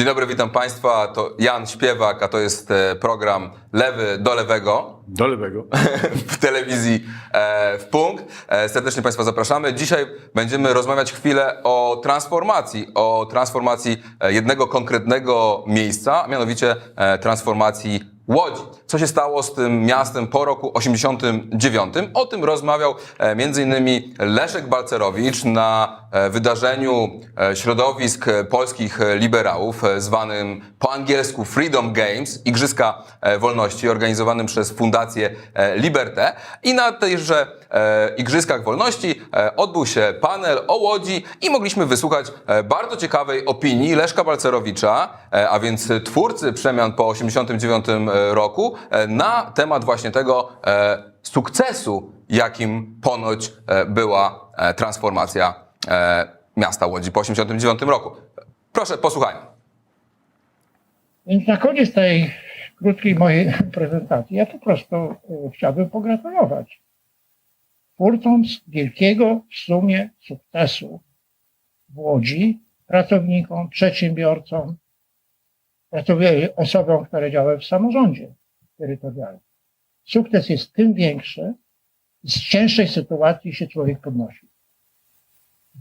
Dzień dobry, witam Państwa. To Jan Śpiewak, a to jest e, program Lewy do Lewego Do lewego. w telewizji e, w punkt. E, serdecznie Państwa zapraszamy. Dzisiaj będziemy rozmawiać chwilę o transformacji, o transformacji jednego konkretnego miejsca, a mianowicie transformacji Łodzi. Co się stało z tym miastem po roku 89? O tym rozmawiał e, m.in. Leszek Balcerowicz na e, wydarzeniu e, środowisk polskich liberałów, zwanym po angielsku Freedom Games, Igrzyska Wolności, organizowanym przez Fundację Liberté. I na tejże Igrzyskach Wolności odbył się panel o Łodzi i mogliśmy wysłuchać bardzo ciekawej opinii Leszka Balcerowicza, a więc twórcy przemian po 89 roku, na temat właśnie tego e, sukcesu, jakim ponoć e, była e, transformacja e, miasta Łodzi po 89 roku. Proszę, posłuchajmy. Więc na koniec tej krótkiej mojej prezentacji ja po prostu e, chciałbym pogratulować twórcom wielkiego w sumie sukcesu w Łodzi, pracownikom, przedsiębiorcom, pracowi- osobom, które działały w samorządzie Sukces jest tym większy, z cięższej sytuacji się człowiek podnosi.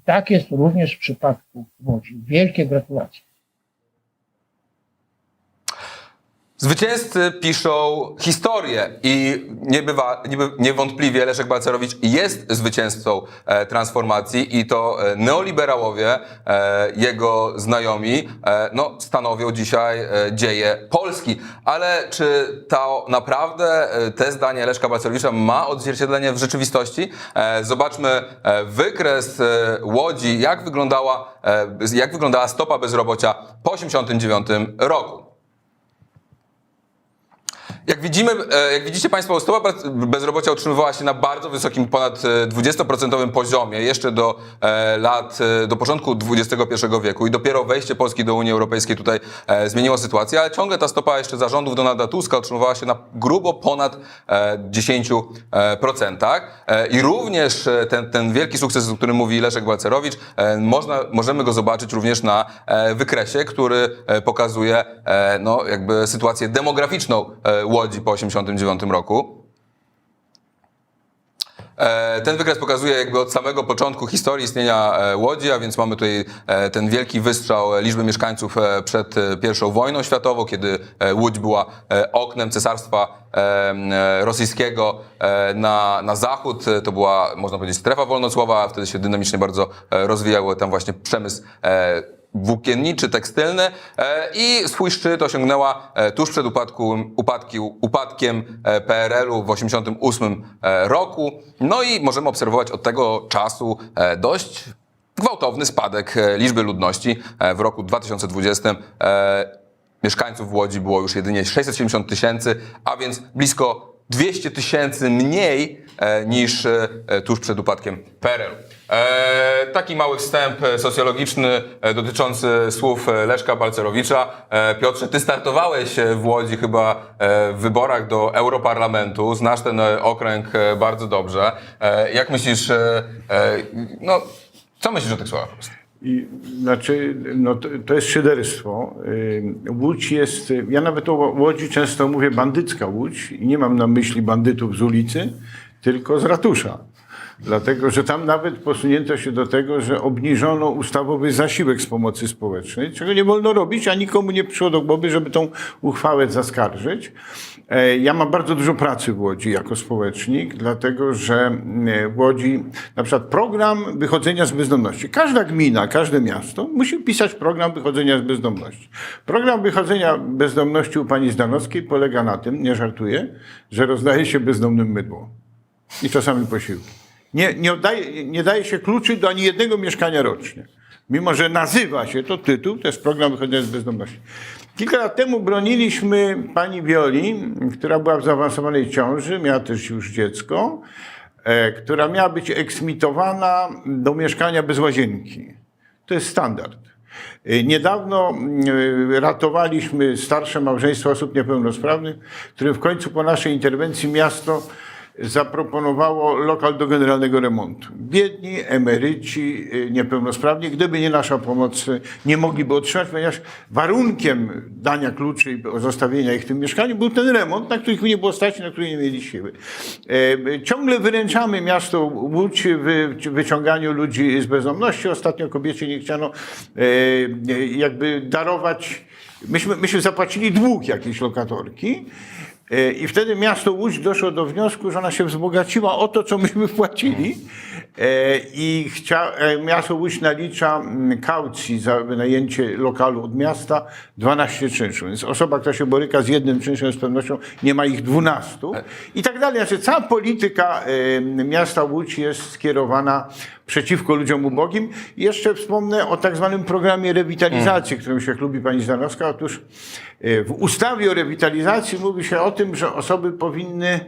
Tak jest również w przypadku Łodzi. Wielkie gratulacje. Zwycięzcy piszą historię i niebywa, nieby, niewątpliwie Leszek Balcerowicz jest zwycięzcą e, transformacji i to e, neoliberałowie, e, jego znajomi, e, no, stanowią dzisiaj e, dzieje Polski. Ale czy to naprawdę e, te zdanie Leszka Balcerowicza ma odzwierciedlenie w rzeczywistości? E, zobaczmy e, wykres e, Łodzi, jak wyglądała, e, jak wyglądała stopa bezrobocia po 89 roku. Jak widzimy, e, jak widzicie Państwo, stopa bezrobocia utrzymywała się na bardzo wysokim, ponad e, 20% poziomie jeszcze do e, lat, e, do początku XXI wieku i dopiero wejście Polski do Unii Europejskiej tutaj e, zmieniło sytuację, ale ciągle ta stopa jeszcze za rządów Donalda Tuska utrzymywała się na grubo ponad e, 10%. E, I również e, ten, ten wielki sukces, o którym mówi Leszek Balcerowicz, e, można, możemy go zobaczyć również na e, wykresie, który e, pokazuje e, no, jakby sytuację demograficzną e, Łodzi po 1989 roku. E, Ten wykres pokazuje jakby od samego początku historii istnienia e, Łodzi, a więc mamy tutaj e, ten wielki wystrzał liczby mieszkańców przed I wojną światową, kiedy Łódź była oknem cesarstwa rosyjskiego na, na zachód. To była, można powiedzieć, strefa wolnocłowa, wtedy się dynamicznie bardzo rozwijał tam właśnie przemysł włókienniczy, tekstylny e, i swój szczyt osiągnęła e, tuż przed upadku, upadki, upadkiem e, PRL-u w 1988 e, roku. No i możemy obserwować od tego czasu dość gwałtowny spadek liczby ludności. W roku 2020 e, mieszkańców Łodzi było już jedynie 670 tysięcy, a więc blisko 200 tysięcy mniej niż tuż przed upadkiem PRL. E, taki mały wstęp socjologiczny e, dotyczący słów e, Leszka Balcerowicza. Piotrze, ty startowałeś w Łodzi chyba w wyborach do Europarlamentu. Znasz ten okręg bardzo dobrze. Jak myślisz, no, co myślisz o tych słowach? po? I, znaczy, no to, to jest szyderstwo. Łódź jest, ja nawet o Łodzi często mówię bandycka Łódź i nie mam na myśli bandytów z ulicy, tylko z ratusza. Dlatego, że tam nawet posunięto się do tego, że obniżono ustawowy zasiłek z pomocy społecznej, czego nie wolno robić, a nikomu nie przyszło do głowy, żeby tą uchwałę zaskarżyć. E, Ja mam bardzo dużo pracy w Łodzi jako społecznik, dlatego że e, w Łodzi na przykład program wychodzenia z bezdomności. Każda gmina, każde miasto musi pisać program wychodzenia z bezdomności. Program wychodzenia bezdomności u pani Zdanowskiej polega na tym, nie żartuję, że rozdaje się bezdomnym mydło i czasami posiłki. Nie, nie, oddaje, nie daje się kluczy do ani jednego mieszkania rocznie. Mimo, że nazywa się to tytuł, to jest program wychodzenia z bezdomności. Kilka lat temu broniliśmy pani Wioli, która była w zaawansowanej ciąży, miała też już dziecko, e, która miała być eksmitowana do mieszkania bez łazienki. To jest standard. E, Niedawno e, ratowaliśmy starsze małżeństwo osób niepełnosprawnych, którym w końcu po naszej interwencji miasto zaproponowało lokal do generalnego remontu. Biedni, emeryci, y, niepełnosprawni, gdyby nie nasza pomoc, y, nie mogliby otrzymać, ponieważ warunkiem dania kluczy i zostawienia ich w tym mieszkaniu był ten remont, na których nie było stać, na który nie mieli siły. E, Ciągle wyręczamy miasto Łódź w wyciąganiu ludzi z bezdomności. Ostatnio kobiecie nie chciano e, jakby darować Myśmy, myśmy zapłacili dług jakiejś lokatorki i wtedy miasto Łódź doszło do wniosku, że ona się wzbogaciła o to, co myśmy wpłacili e, i chcia, e, miasto Łódź nalicza mm, kaucji za wynajęcie lokalu od miasta 12 czynszów. Więc osoba, która się boryka z jednym czynszem z pewnością nie ma ich 12 i tak dalej. Znaczy cała polityka e, miasta Łódź jest skierowana przeciwko ludziom ubogim. I jeszcze wspomnę o tak zwanym programie rewitalizacji, którym się chlubi pani Zdanowska. Otóż e, w ustawie o rewitalizacji mówi się o tym, że osoby powinny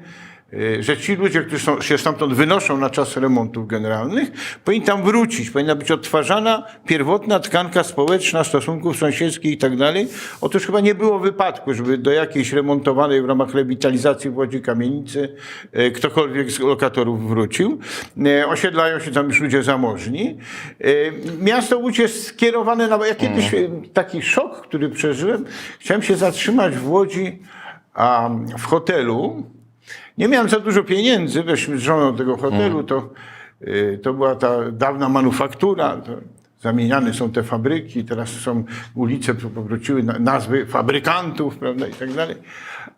że ci ludzie, którzy są, się stamtąd wynoszą na czas remontów generalnych, powinni tam wrócić. Powinna być odtwarzana pierwotna tkanka społeczna stosunków sąsiedzkich i tak dalej. Otóż chyba nie było wypadku, żeby do jakiejś remontowanej w ramach rewitalizacji w Łodzi kamienicy e, ktokolwiek z lokatorów wrócił. E, Osiedlają się tam już ludzie zamożni. Miasto Łódź jest skierowane na... Ja kiedyś e, taki szok, który przeżyłem, chciałem się zatrzymać w Łodzi a, w hotelu, nie miałem za dużo pieniędzy, weźmy z żoną tego hotelu, to, y, to była ta dawna manufaktura, to zamieniane są te fabryki, teraz są ulice, powróciły na, nazwy fabrykantów, prawda, i tak dalej.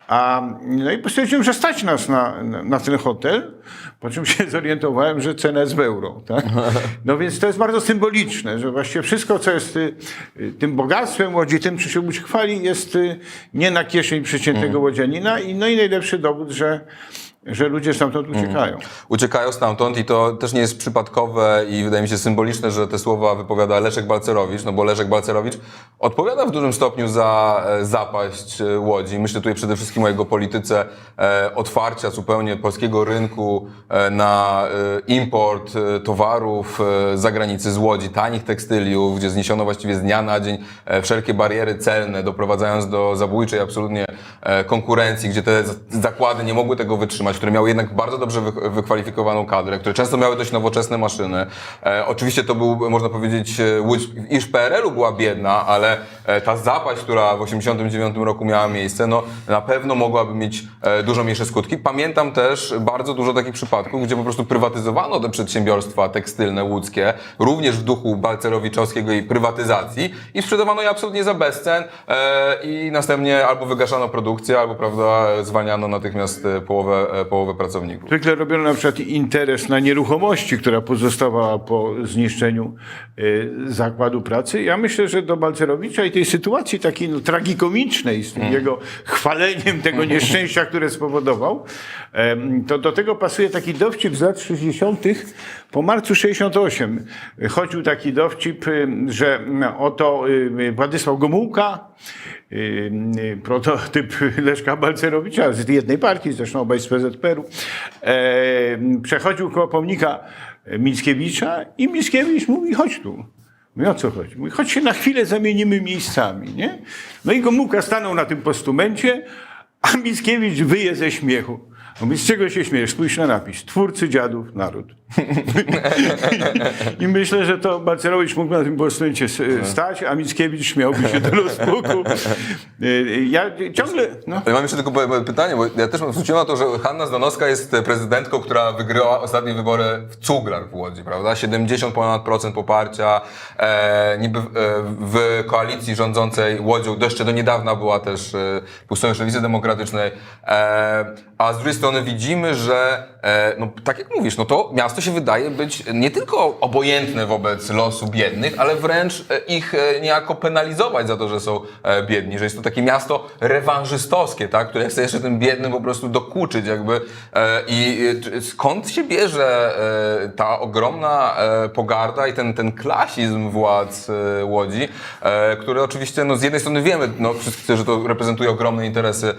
A, no i postanowiłem, że stać nas na, na, na ten hotel, po czym się zorientowałem, że cena jest w euro. Tak? No więc to jest bardzo symboliczne, że właściwie wszystko, co jest y, y, tym bogactwem Łodzi, tym, czy się Łódź chwali, jest y, nie na kieszeń przeciętnego łodzianina i no i najlepszy dowód, że, że ludzie stamtąd uciekają. uciekają stamtąd i to też nie jest przypadkowe i wydaje mi się symboliczne, że te słowa wypowiada Leszek Balcerowicz, no bo Leszek Balcerowicz odpowiada w dużym stopniu za e, zapaść e, Łodzi. Myślę tutaj przede wszystkim o jego polityce e, otwarcia zupełnie polskiego rynku na import towarów z zagranicy z Łodzi, tanich tekstyliów, gdzie zniesiono właściwie z dnia na dzień wszelkie bariery celne, doprowadzając do zabójczej absolutnie konkurencji, gdzie te zakłady nie mogły tego wytrzymać, które miały jednak bardzo dobrze wy- wykwalifikowaną kadrę, które często miały dość nowoczesne maszyny. E, oczywiście to był, można powiedzieć, e, Łódź, iż PRL-u była biedna, ale e, ta zapaść, która w 89 roku miała miejsce, no na pewno mogłaby mieć e, dużo mniejsze skutki. Pamiętam też bardzo dużo takich przypadków, gdzie po prostu prywatyzowano te przedsiębiorstwa tekstylne łódzkie, również w duchu balcerowiczowskiego i prywatyzacji i sprzedawano je absolutnie za bezcen i następnie albo wygaszano produkcję, albo prawda, zwalniano natychmiast połowę, połowę pracowników. Zwykle robiono na przykład interes na nieruchomości, która pozostawała po zniszczeniu y, zakładu pracy. Ja myślę, że do Balcerowicza i tej sytuacji takiej no, tragikomicznej z tym jego chwaleniem tego nieszczęścia, które spowodował, to do tego pasuje taki dowcip z lat 60. po marcu 68. Chodził taki dowcip, y, że no, oto y, Władysław Gomułka, prototyp Leszka Balcerowicza z jednej partii, zresztą obaj z PZPR-u, przechodził koło pomnika Mickiewicza i Mickiewicz mówi, chodź tu. Mówi, o co chodzi? Mówi, chodź się na chwilę zamienimy miejscami, nie? No i Gomułka stanął na tym postumencie, a Mickiewicz wyje ze śmiechu. On Mówi, z czego się śmiejesz? Spójrz na napis. Twórcy dziadów, naród. I myślę, że to Balcerowicz mógł na tym postumencie s- stać, a Mickiewicz śmiałby się do rozpuku. Y, Ja ciągle... No. Ja mam jeszcze tylko pytanie, bo ja też zwróciłem na to, że Hanna Zdanowska jest prezydentką, która wygrała ostatnie wybory w Cuglach w Łodzi, prawda? 70 ponad procent poparcia. E, niby w, e, koalicji rządzącej Łodzią jeszcze do niedawna była też e, był Sojusz Lewicy Demokratycznej. E, a z drugiej strony widzimy, że e, no, tak jak mówisz, no to miasto się wydaje być nie tylko obojętne wobec losu biednych, ale wręcz e, ich e, niejako penalizować za to, że są biedni, że jest to takie miasto rewanżystowskie, tak, które chce jeszcze tym biednym po prostu dokuczyć jakby. I skąd się bierze ta ogromna pogarda i ten, ten klasizm władz Łodzi, który oczywiście, no z jednej strony wiemy, no wszyscy, że to reprezentuje ogromne interesy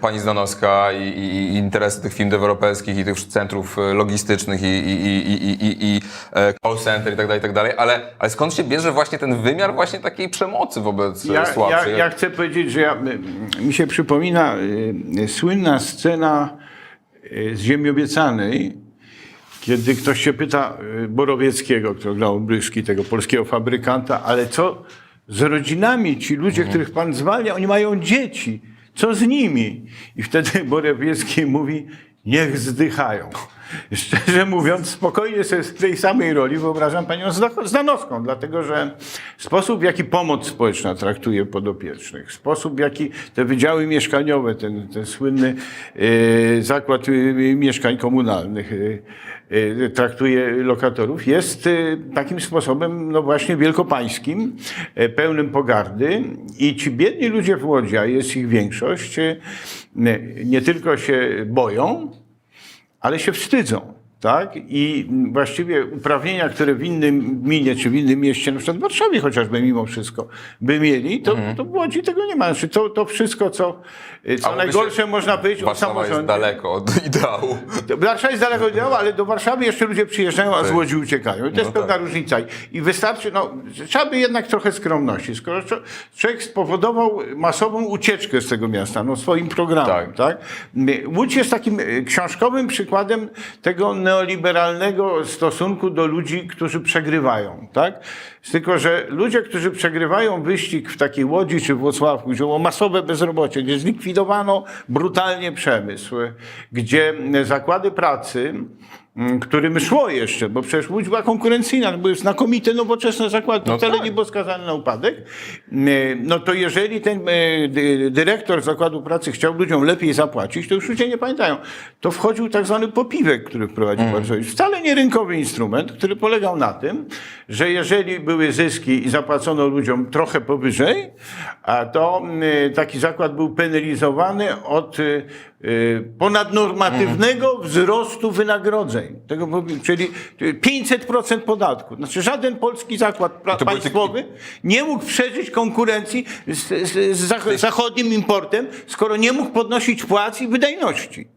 pani Zdanowska i, i, i interesy tych firm deweloperskich i tych centrów e, logistycznych i, i, i, i, i, e, call center i tak dalej, i tak dalej, ale, ale skąd się bierze właśnie ten wymiar właśnie takiej przemocy wobec Ja, ja, ja, słabszych? ja chcę powiedzieć, że ja, mi się przypomina y, słynna scena z Ziemi Obiecanej, kiedy ktoś się pyta Borowieckiego, który grał Bryszki, tego polskiego fabrykanta, ale co z rodzinami, ci ludzie, których pan zwalnia, oni mają dzieci, co z nimi? I wtedy Borowiecki mówi, niech zdychają. Szczerze mówiąc, spokojnie sobie w tej samej roli wyobrażam panią Zda- Zdanowską, dlatego że sposób, w jaki pomoc społeczna traktuje podopiecznych, sposób, w jaki te wydziały mieszkaniowe, ten, ten słynny e, zakład e, mieszkań komunalnych e, e, traktuje lokatorów, jest e, takim sposobem, no właśnie wielkopańskim, e, pełnym pogardy i ci biedni ludzie w Łodzi, a jest ich większość, nie, nie tylko się boją, ale się wstydzą. Tak? I właściwie uprawnienia, które w innym gminie czy w innym mieście, na przykład w Warszawie chociażby mimo wszystko, by mieli, to, to w Łodzi tego nie ma. Znaczy to, to wszystko, co, co najgorsze się, można powiedzieć o Warszawa jest samorządzie. daleko od ideału. Warszawa jest daleko od działu, ale do Warszawy jeszcze ludzie przyjeżdżają, a z Łodzi uciekają. I to jest No pewna tak. różnica. I wystarczy, no, trzeba by jednak trochę skromności. Skoro człowiek spowodował masową ucieczkę z tego miasta, no, swoim programem, Tak. tak? Łódź jest takim e, książkowym przykładem tego neoliberalnego stosunku do ludzi, którzy przegrywają, tak? Tylko, że ludzie, którzy przegrywają wyścig w takiej Łodzi czy Włocławku, gdzie było masowe bezrobocie, gdzie zlikwidowano brutalnie przemysł, gdzie zakłady pracy, którym szło jeszcze, bo przecież Łódź była konkurencyjna, no były znakomite, nowoczesne zakłady, No wcale tak. nie było skazane na upadek, m, no to jeżeli ten e, dy- dyrektor zakładu pracy chciał ludziom lepiej zapłacić, to już ludzie nie pamiętają, to wchodził tak zwany popiwek, który wprowadził mm. Wcale nie rynkowy instrument, który polegał na tym, że jeżeli były zyski i zapłacono ludziom trochę powyżej, a to mm, taki zakład był penalizowany od ponadnormatywnego Mhm. wzrostu wynagrodzeń. Tego, czyli 500% podatku. Znaczy żaden polski zakład pra- państwowy nie mógł przeżyć konkurencji z, z, z zach- zachodnim importem, skoro nie mógł podnosić płac i wydajności.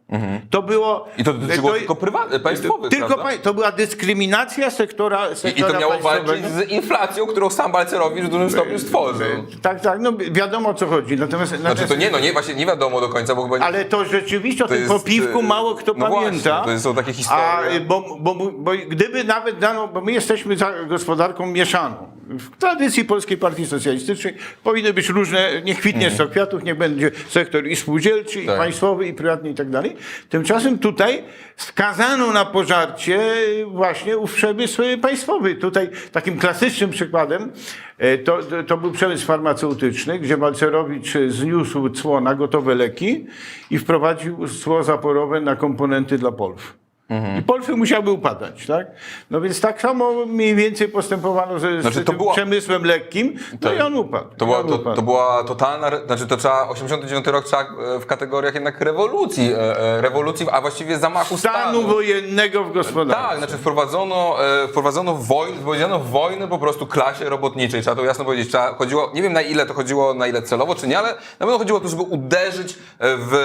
To było... Mhm. I to dotyczyło to- tylko prywatnych, państwowych, Tylko pa- to była dyskryminacja sektora, I, I sektora to miało walczyć z inflacją, którą sam Balcerowicz w dużym stopniu stworzył. Tak, tak, no wiadomo o co chodzi. Natomiast, Znaczy natomiast to nie, no nie, właśnie nie wiadomo do końca, bo chyba... ale to rzeczywiście o tym jest, popiwku e, mało kto no pamięta. właśnie, to są takie historie. A, bo, bo, bo gdyby nawet dano, bo my jesteśmy za gospodarką mieszaną. W tradycji Polskiej Partii Socjalistycznej powinny być różne, niech kwitnie sto kwiatów, niech będzie sektor i spółdzielczy, i Mhm. Tak. państwowy, i prywatny, i tak dalej. Tymczasem tutaj skazano na pożarcie właśnie ów przemysł państwowy. Tutaj takim klasycznym przykładem e, to, to, był przemysł farmaceutyczny, gdzie Balcerowicz zniósł cło na gotowe leki i wprowadził cło zaporowe na komponenty dla Polf. Mhm. I Polfy musiały upadać, tak? No więc tak samo mniej więcej postępowano ze, Znaczy, z to przemysłem lekkim, no Tak. i on upadł. To I była, on to, upadł. to była totalna, znaczy to trzeba, 89 rok trzeba e, w kategoriach jednak rewolucji, e, e, rewolucji, a właściwie zamachu Stanu stanu. wojennego w gospodarce. Tak, znaczy wprowadzono, wprowadzono wojnę, powiedziano wojnę po prostu klasie robotniczej, trzeba to jasno powiedzieć. Trzeba, chodziło, nie wiem na ile to chodziło, na ile celowo czy nie, ale na pewno chodziło o to, żeby uderzyć w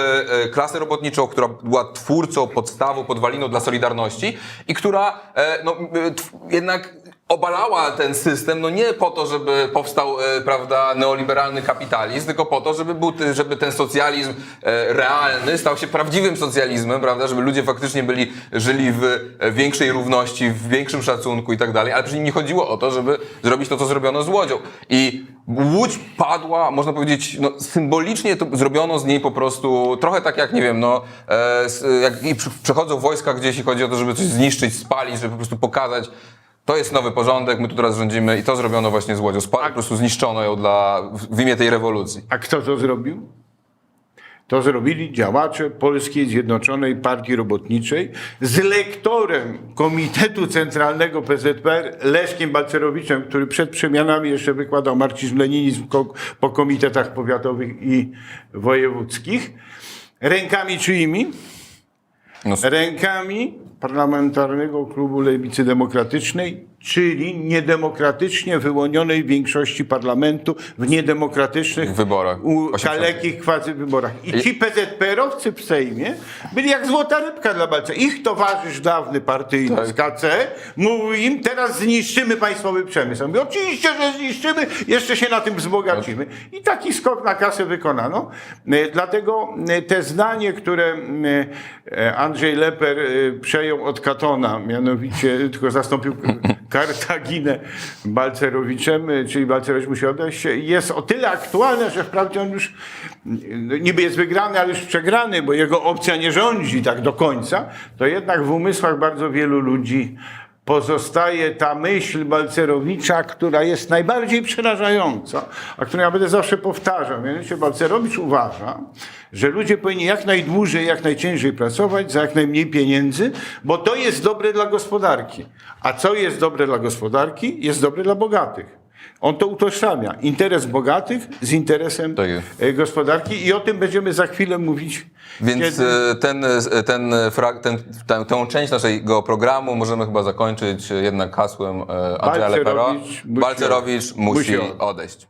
klasę robotniczą, która była twórcą, podstawą, podwaliną dla Solidarności i która e, no, e, jednak obalała ten system, no nie po to, żeby powstał, e, prawda, neoliberalny kapitalizm, tylko po to, żeby, był, żeby ten socjalizm e, realny stał się prawdziwym socjalizmem, prawda, żeby ludzie faktycznie byli, żyli w e, większej równości, w większym szacunku i tak dalej, ale przecież nie chodziło o to, żeby zrobić to, co zrobiono z Łodzią. I Łódź padła, można powiedzieć, no, symbolicznie to zrobiono z niej po prostu trochę tak jak, nie wiem, no, jak i przy- przechodzą wojska gdzieś i chodzi o to, żeby coś zniszczyć, spalić, żeby po prostu pokazać, to jest nowy porządek, my tu teraz rządzimy i to zrobiono właśnie z Łodzią. Spa- po prostu zniszczono ją dla, w imię tej rewolucji. A kto to zrobił? To zrobili działacze Polskiej Zjednoczonej Partii Robotniczej z lektorem Komitetu Centralnego PZPR Leszkiem Balcerowiczem, który przed przemianami jeszcze wykładał marksizm-leninizm ko- po komitetach powiatowych i wojewódzkich. Rękami czyimi? No, Rękami Parlamentarnego Klubu Lewicy Demokratycznej, czyli niedemokratycznie wyłonionej większości parlamentu w niedemokratycznych wyborach. u 80. kalekich quasi wyborach. I ci PZPR-owcy w Sejmie byli jak złota rybka dla Balca. Ich towarzysz dawny partyjny Tak. z KC mówił im, teraz zniszczymy państwowy przemysł. Mówi, oczywiście, że zniszczymy, jeszcze się na tym wzbogacimy. I taki skok na kasę wykonano. E, Dlatego e, te zdanie, które e, Andrzej Leper przejął od Katona, mianowicie tylko zastąpił Kartaginę Balcerowiczem, czyli Balcerowicz musi odejść, jest o tyle aktualne, że wprawdzie on już no, niby jest wygrany, ale już przegrany, bo jego opcja nie rządzi tak do końca, to jednak w umysłach bardzo wielu ludzi pozostaje ta myśl Balcerowicza, która jest najbardziej przerażająca, a którą ja będę zawsze powtarzał. Mianowicie Balcerowicz uważa, że ludzie powinni jak najdłużej, jak najciężej pracować za jak najmniej pieniędzy, bo to jest dobre dla gospodarki. A co jest dobre dla gospodarki? Jest dobre dla bogatych. On to utożsamia. Interes bogatych z interesem Tak gospodarki i o tym będziemy za chwilę mówić. Więc kiedy- e, ten, e, ten, frag, ten, tę, część naszego programu możemy chyba zakończyć jednak hasłem Andrzeja Lepera. Balcerowicz musi- Balcerowicz musi odejść.